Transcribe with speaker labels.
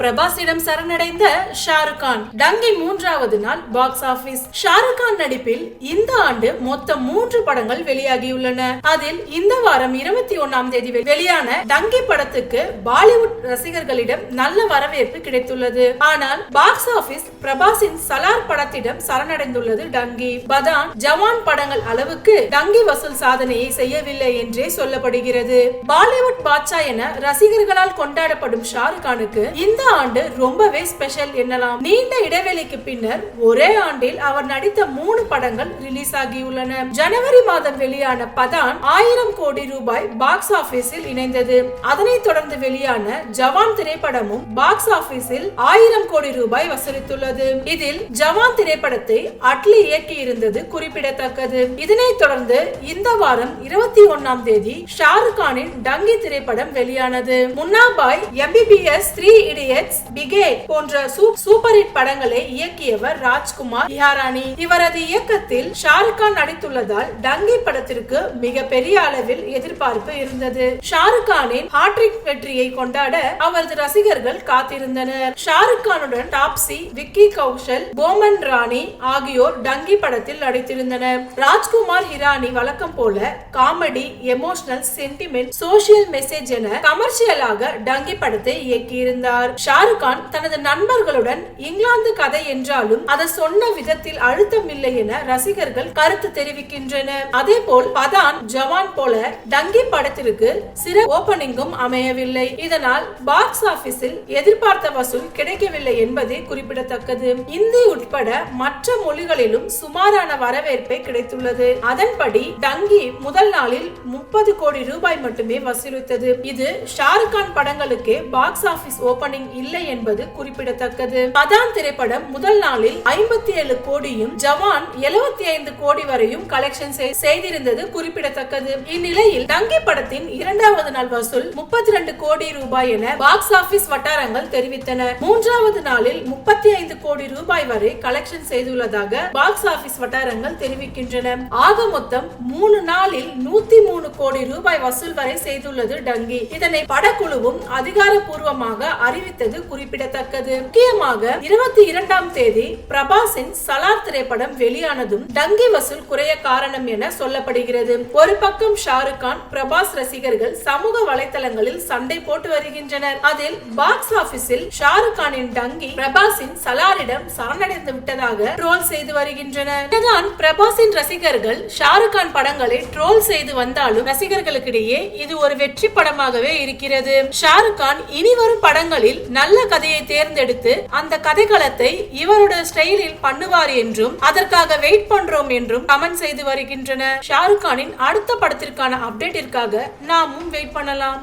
Speaker 1: பிரபாஸிடம் சரணடைந்த ஷாருக் கான். டங்கி மூன்றாவது நாள் பாக்ஸ் ஆபீஸ் ஷாருக் கான் நடிப்பில் இந்த ஆண்டு மொத்தம் மூன்று படங்கள் வெளியாகியுள்ளன. அதில் இந்த வாரம் இருபத்தி ஒன்னாம் தேதி வெளியான டங்கி படத்துக்கு பாலிவுட் ரசிகர்களிடம் நல்ல வரவேற்பு கிடைத்துள்ளது. ஆனால் பாக்ஸ் ஆபீஸ் பிரபாஸின் சலார் படத்திடம் சரணடைந்துள்ளது டங்கி பதான் ஜவான் படங்கள் அளவுக்கு டங்கி வசூல் சாதனையை செய்யவில்லை என்றே சொல்லப்படுகிறது. பாலிவுட் பாட்சா என ரசிகர்களால் கொண்டாடப்படும் ஷாருக் கானுக்கு இந்த ஆண்டு ரொம்பவே ஸ்பெஷல் என்னலாம். நீண்ட இடைவெளிக்கு பின்னர் ஒரே ஆண்டில் அவர் நடித்த மூணு படங்கள் ரிலீஸ் ஆகியுள்ளன. ஜனவரி மாதம் வெளியான பதான் ஆயிரம் கோடி ரூபாய் பாக்ஸ் ஆபீஸில் இணைந்தது. அதனைத் தொடர்ந்து வெளியான ஜவான் திரைப்படமும் பாக்ஸ் ஆபீஸில் ஆயிரம் கோடி ரூபாய் வசூலித்துள்ளது. இதில் ஜவான் திரைப்படத்தை அட்லி இயக்கி இருந்தது குறிப்பிடத்தக்கது. இதனைத் தொடர்ந்து இந்த வாரம் இருபத்தி ஒன்னாம் தேதி ஷாருக் கானின் டங்கி திரைப்படம் வெளியானது. முன்னாபாய் எம்பிபிஎஸ் த்ரீ இடையே இடியட்ஸ் பிகே போன்ற சூப்பர் ஹிட் படங்களை இயக்கியவர் ராஜ்குமார் ஹியாராணி இவரது இயக்கத்தில் ஷாருக் கான் நடித்துள்ளதால் டங்கி படத்திற்கு மிக பெரிய அளவில் எதிர்பார்ப்பு இருந்தது. ஷாருக் கானின் ஹாட்ரிக் வெற்றியை கொண்டாட அவரது ரசிகர்கள் காத்திருந்தனர். ஷாருக் கானுடன் டாப்சி விக்கி கௌஷல் போமன் ராணி ஆகியோர் டங்கி படத்தில் நடித்திருந்தனர். ராஜ்குமார் ஹிரானி வழக்கம் போல comedy emotional sentiment social message என கமர்ஷியலாக டங்கி படத்தை இயக்கியிருந்தார். ஷாருக் கான் தனது நண்பர்களுடன் இங்கிலாந்து கதை என்றாலும் அதை சொன்ன விதத்தில் அழுத்தம் இல்லை என ரசிகர்கள் கருத்து தெரிவிக்கின்றனர். அதே போல் பதான் ஜவான் போல டங்கி படத்திற்கு சிற ஓபனிங்கும் அமையவில்லை. இதனால் பாக்ஸ் ஆபீஸில் எதிர்பார்த்த வசூல் கிடைக்கவில்லை என்பதே குறிப்பிடத்தக்கது. இந்தி உட்பட மற்ற மொழிகளிலும் சுமாரான வரவேற்பை கிடைத்துள்ளது. அதன்படி டங்கி முதல் நாளில் முப்பது கோடி ரூபாய் மட்டுமே வசூலித்தது. இது ஷாருக் கான் படங்களுக்கே பாக்ஸ் ஆபீஸ் ஓபனிங் இல்லை என்பது குறிப்பிடத்தக்கது. பதான் திரைப்படம் முதல் நாளில் ஐம்பத்தி ஏழு கோடியும் ஜவான் 75 ஐந்து கோடி வரையும் கலெக்ஷன் செய்திருந்தது குறிப்பிடத்தக்கது. இந்நிலையில் தங்கி படத்தின் இரண்டாவது நாள் வசூல் முப்பத்தி ரெண்டு கோடி ரூபாய் என பாக்ஸ் ஆபீஸ் வட்டாரங்கள் தெரிவித்தன. மூன்றாவது நாளில் முப்பத்தி ஐந்து கோடி ரூபாய் வரை கலெக்ஷன் செய்துள்ளதாக பாக்ஸ் ஆபீஸ் வட்டாரங்கள் தெரிவிக்கின்றன. ஆக மொத்தம் மூணு நாளில் நூத்தி மூணு கோடி ரூபாய் வசூல் வரை செய்துள்ளது டங்கி இதனை படக்குழுவும் அதிகாரப்பூர்வமாக அறிவித்தது குறிப்பிடத்தக்கது. முக்கியமாக இருபத்தி இரண்டாம் தேதி பிரபாஸின் சலார் திரைப்படம் வெளியானதும் டங்கி வசூல் குறைய காரணம் என சொல்லப்படுகிறது. ஒரு பக்கம் ஷாருக் கான் பிரபாஸ் ரசிகர்கள் சமூக வலைதளங்களில் சண்டை போட்டு வருகின்றனர். அதில் பாக்ஸ் ஆபீஸில் ஷாருக் கானின் டங்கி பிரபாஸின் சலாரிடம் சரணடைந்து விட்டதாக ட்ரோல் செய்து வருகின்றனர். இதுதான் பிரபாஸின் ரசிகர்கள் ஷாருக் கான் படங்களை ட்ரோல் செய்து வந்தாலும் ரசிகர்களுக்கிடையே இது ஒரு வெற்றி படமாகவே இருக்கிறது. ஷாருக் கான் இனி வரும் படங்களில் நல்ல கதையை தேர்ந்தெடுத்து அந்த கதைகளத்தை இவரோட ஸ்டைலில் பண்ணுவார் என்றும் அதற்காக வெயிட் பண்றோம் என்றும் கமெண்ட் செய்து வருகின்றனர் ஷாருக் கானின் அடுத்த படத்திற்கான அப்டேட்டிற்காக நாமும் வெயிட் பண்ணலாம்.